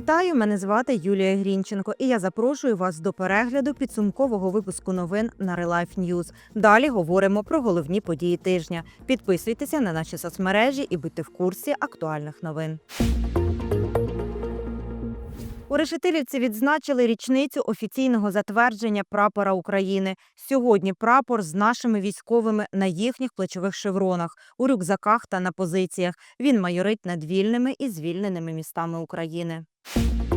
Вітаю, мене звати Юлія Грінченко, і я запрошую вас до перегляду підсумкового випуску новин на Релайф News. Далі говоримо про головні події тижня. Підписуйтеся на наші соцмережі і будьте в курсі актуальних новин. У Решетилівці відзначили річницю офіційного затвердження прапора України. Сьогодні прапор з нашими військовими на їхніх плечових шевронах, у рюкзаках та на позиціях. Він майорить над вільними і звільненими містами України. you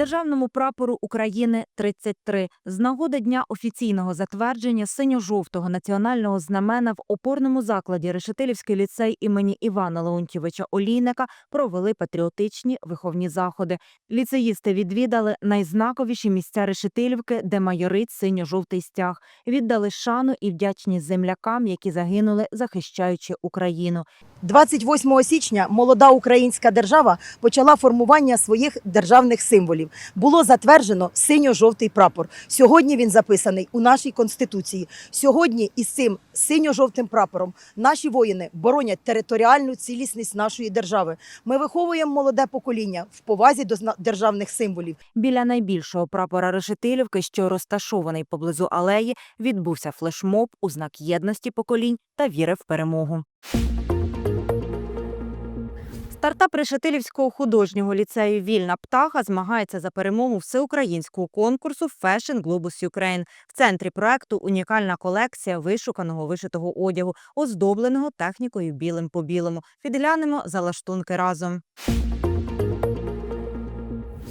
Державному прапору України 33 з нагоди дня офіційного затвердження синьо-жовтого національного знамена в опорному закладі Решетилівський ліцей імені Івана Леонтьєвича Олійника провели патріотичні виховні заходи. Ліцеїсти відвідали найзнаковіші місця Решетилівки, де майорить синьо-жовтий стяг. Віддали шану і вдячність землякам, які загинули, захищаючи Україну. 28 січня молода українська держава почала формування своїх державних символів. Було затверджено синьо-жовтий прапор. Сьогодні він записаний у нашій конституції. Сьогодні із цим синьо-жовтим прапором наші воїни боронять територіальну цілісність нашої держави. Ми виховуємо молоде покоління в повазі до державних символів. Біля найбільшого прапора Решетилівки, що розташований поблизу алеї, відбувся флешмоб у знак єдності поколінь та віри в перемогу. Стартап Решетилівського художнього ліцею Вільна птаха змагається за перемогу всеукраїнського конкурсу Fashion Globus Ukraine. В центрі проекту унікальна колекція вишуканого вишитого одягу, оздобленого технікою білим по білому. Підглянемо залаштунки разом.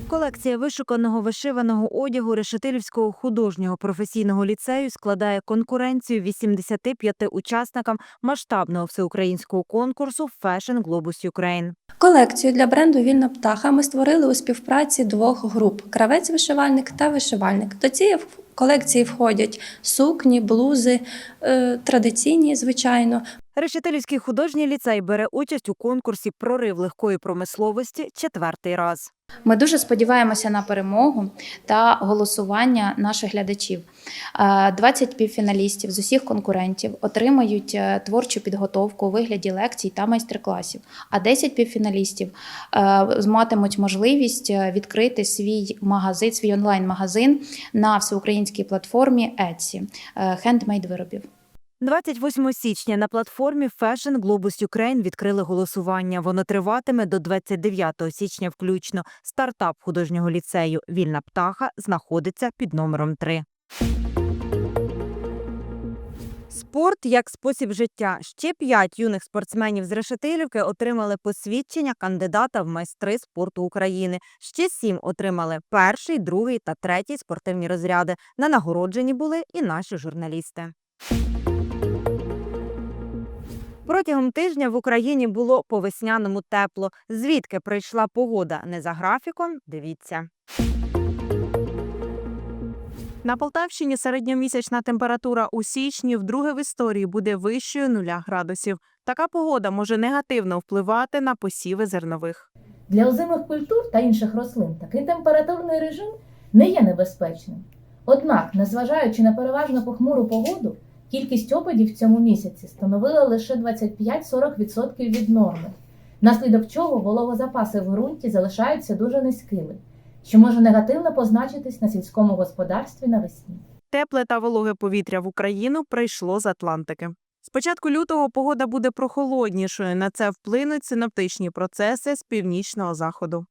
Колекція вишуканого вишиваного одягу Решетилівського художнього професійного ліцею складає конкуренцію 85 учасникам масштабного всеукраїнського конкурсу Fashion Globus Ukraine. Колекцію для бренду Вільна птаха ми створили у співпраці двох груп: кравець-вишивальник та вишивальник. До цієї колекції входять сукні, блузи, е, традиційні, звичайно, Решетилівський художній ліцей бере участь у конкурсі Прорив легкої промисловості четвертий раз. Ми дуже сподіваємося на перемогу та голосування наших глядачів. Е, 20 півфіналістів з усіх конкурентів отримають е, творчу підготовку у вигляді лекцій та майстер-класів. А 10 півфіналістів е, матимуть можливість е, відкрити свій магазин, свій онлайн-магазин на всеукраїнській платформі Etsy е, хендмейд виробів. 28 січня на платформі Fashion Globus Ukraine відкрили голосування. Воно триватиме до 29 січня включно. Стартап художнього ліцею Вільна птаха знаходиться під номером 3. Спорт як спосіб життя. Ще п'ять юних спортсменів з Решетилівки отримали посвідчення кандидата в майстри спорту України. Ще сім отримали перший, другий та третій спортивні розряди. На нагородженні були і наші журналісти. Протягом тижня в Україні було по весняному тепло. Звідки прийшла погода не за графіком? Дивіться. На Полтавщині середньомісячна температура у січні вдруге в історії буде вищою нуля градусів. Така погода може негативно впливати на посіви зернових. Для озимих культур та інших рослин такий температурний режим не є небезпечним. Однак, незважаючи на переважно похмуру погоду, кількість опадів в цьому місяці становила лише 25-40% від норми, внаслідок чого вологозапаси в ґрунті залишаються дуже низькими, що може негативно позначитись на сільському господарстві навесні. Тепле та вологе повітря в Україну прийшло з Атлантики. З початку лютого погода буде прохолоднішою. На це вплинуть синоптичні процеси з північного заходу.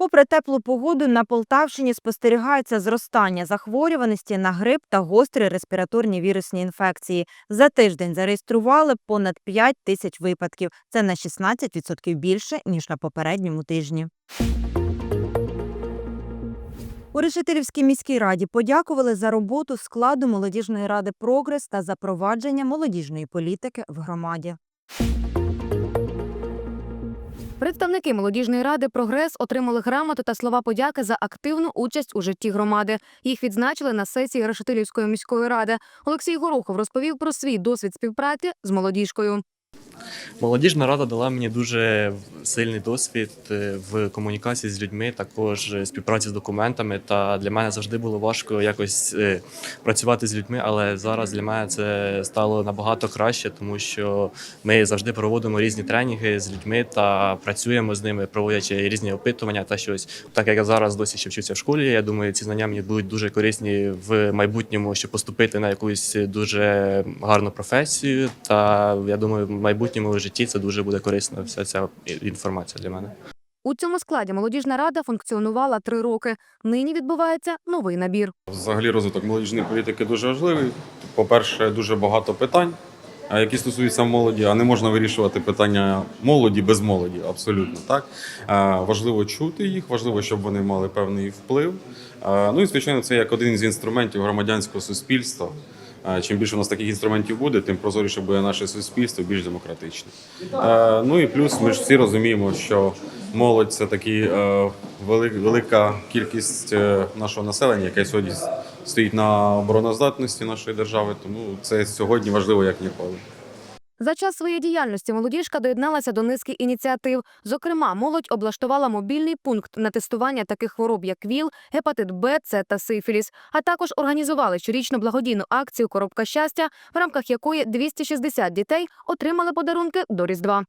Попри теплу погоду, на Полтавщині спостерігається зростання захворюваності на грип та гострі респіраторні вірусні інфекції. За тиждень зареєстрували понад 5 тисяч випадків. Це на 16% більше ніж на попередньому тижні. У Решетилівській міській раді подякували за роботу складу молодіжної ради Прогрес та запровадження молодіжної політики в громаді. Представники молодіжної ради Прогрес отримали грамоту та слова подяки за активну участь у житті громади. Їх відзначили на сесії Решетилівської міської ради. Олексій Горохов розповів про свій досвід співпраці з молодіжкою. Молодіжна рада дала мені дуже сильний досвід е, в комунікації з людьми, також е, співпраці з документами. Та для мене завжди було важко якось е, працювати з людьми, але зараз для мене це стало набагато краще, тому що ми завжди проводимо різні тренінги з людьми та працюємо з ними, проводячи різні опитування та щось. Так як я зараз досі ще вчуся в школі, я думаю, ці знання мені будуть дуже корисні в майбутньому, щоб поступити на якусь дуже гарну професію. Та я думаю, в майбутньому житті це дуже буде корисна вся ця інформація для мене. У цьому складі молодіжна рада функціонувала три роки. Нині відбувається новий набір. Взагалі розвиток молодіжної політики дуже важливий. По-перше, дуже багато питань, які стосуються молоді, а не можна вирішувати питання молоді без молоді. Абсолютно так. Важливо чути їх, важливо, щоб вони мали певний вплив. Ну і звичайно, це як один з інструментів громадянського суспільства. Чим більше у нас таких інструментів буде, тим прозоріше буде наше суспільство, більш демократичне. Ну і плюс ми ж всі розуміємо, що молодь це такі е, велика кількість е, нашого населення, яке сьогодні стоїть на обороноздатності нашої держави. Тому це сьогодні важливо як ніколи. За час своєї діяльності молодіжка доєдналася до низки ініціатив. Зокрема, молодь облаштувала мобільний пункт на тестування таких хвороб, як ВІЛ, гепатит Б, С та сифіліс, а також організували щорічну благодійну акцію Коробка щастя, в рамках якої 260 дітей отримали подарунки до Різдва.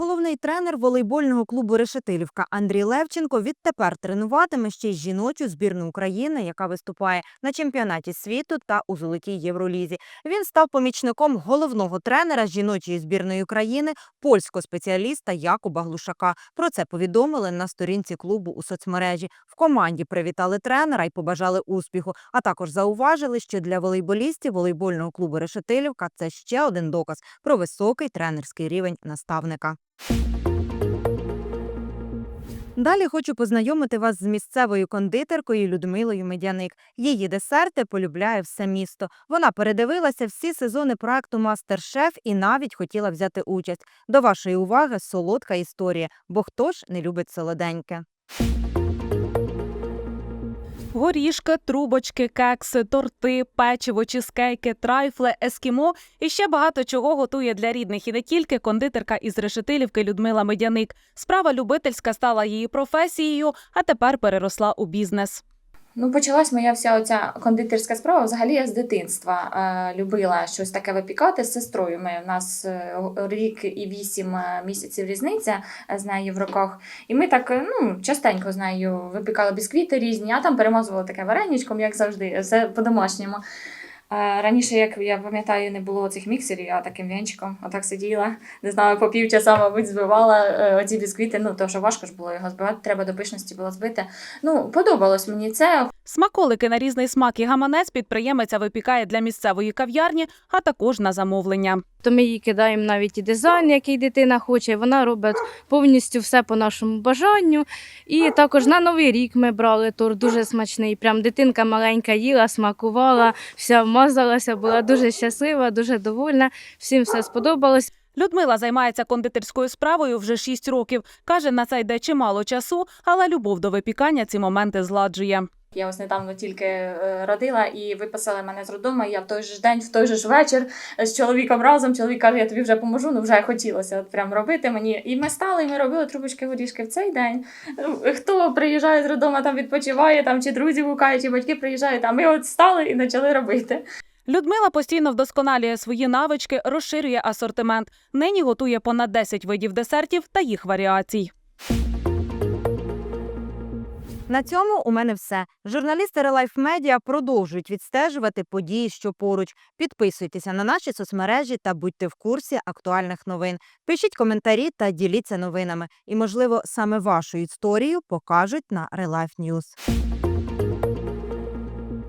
Головний тренер волейбольного клубу Решетилівка Андрій Левченко відтепер тренуватиме ще й жіночу збірну України, яка виступає на чемпіонаті світу та у золотій Євролізі. Він став помічником головного тренера жіночої збірної країни, польського спеціаліста Якуба Глушака. Про це повідомили на сторінці клубу у соцмережі. В команді привітали тренера і побажали успіху. А також зауважили, що для волейболістів волейбольного клубу Решетилівка це ще один доказ про високий тренерський рівень наставника. Далі хочу познайомити вас з місцевою кондитеркою Людмилою Медяник. Її десерти полюбляє все місто. Вона передивилася всі сезони проекту Мастер-шеф і навіть хотіла взяти участь. До вашої уваги солодка історія, бо хто ж не любить солоденьке. Горішки, трубочки, кекси, торти, печиво, чизкейки, трайфли, ескімо і ще багато чого готує для рідних і не тільки кондитерка із Решетилівки Людмила Медяник. Справа любительська стала її професією, а тепер переросла у бізнес. Ну, почалась моя вся оця кондитерська справа. Взагалі я з дитинства е, любила щось таке випікати з сестрою. Ми, у нас е, рік і вісім е, місяців різниця е, з нею в роках. І ми так ну, частенько з нею випікали бісквіти різні, а там перемазували таке вареничком, як завжди, все по-домашньому. Раніше, як я пам'ятаю, не було цих міксерів, я таким вінчиком отак сиділа, не знаю, по півчаса, мабуть, збивала е, оці бісквіти. Ну, то що важко ж було його збивати, треба до пишності було збити. Ну, подобалось мені це. Смаколики на різний смак і гаманець підприємиця випікає для місцевої кав'ярні, а також на замовлення. То ми їй кидаємо навіть і дизайн, який дитина хоче. Вона робить повністю все по нашому бажанню. І також на новий рік ми брали торт дуже смачний. Прям дитинка маленька їла, смакувала, вся вмазалася, була дуже щаслива, дуже довольна. Всім все сподобалось. Людмила займається кондитерською справою вже 6 років. Каже, на це йде чимало часу, але любов до випікання ці моменти зладжує. Я ось недавно тільки е, родила і виписали мене з роддому. і Я в той же день, в той же ж вечір з чоловіком разом. Чоловік каже, я тобі вже поможу. Ну вже хотілося от прям робити мені. І ми стали, і ми робили трубочки горішки в цей день. Ну, Хто приїжджає з роддому, там відпочиває, там чи друзі гукають, чи батьки приїжджають. А ми от стали і почали робити. Людмила постійно вдосконалює свої навички, розширює асортимент. Нині готує понад 10 видів десертів та їх варіацій. На цьому у мене все. Журналісти Релайф Медіа продовжують відстежувати події, що поруч. Підписуйтеся на наші соцмережі та будьте в курсі актуальних новин. Пишіть коментарі та діліться новинами. І, можливо, саме вашу історію покажуть на Релайф News.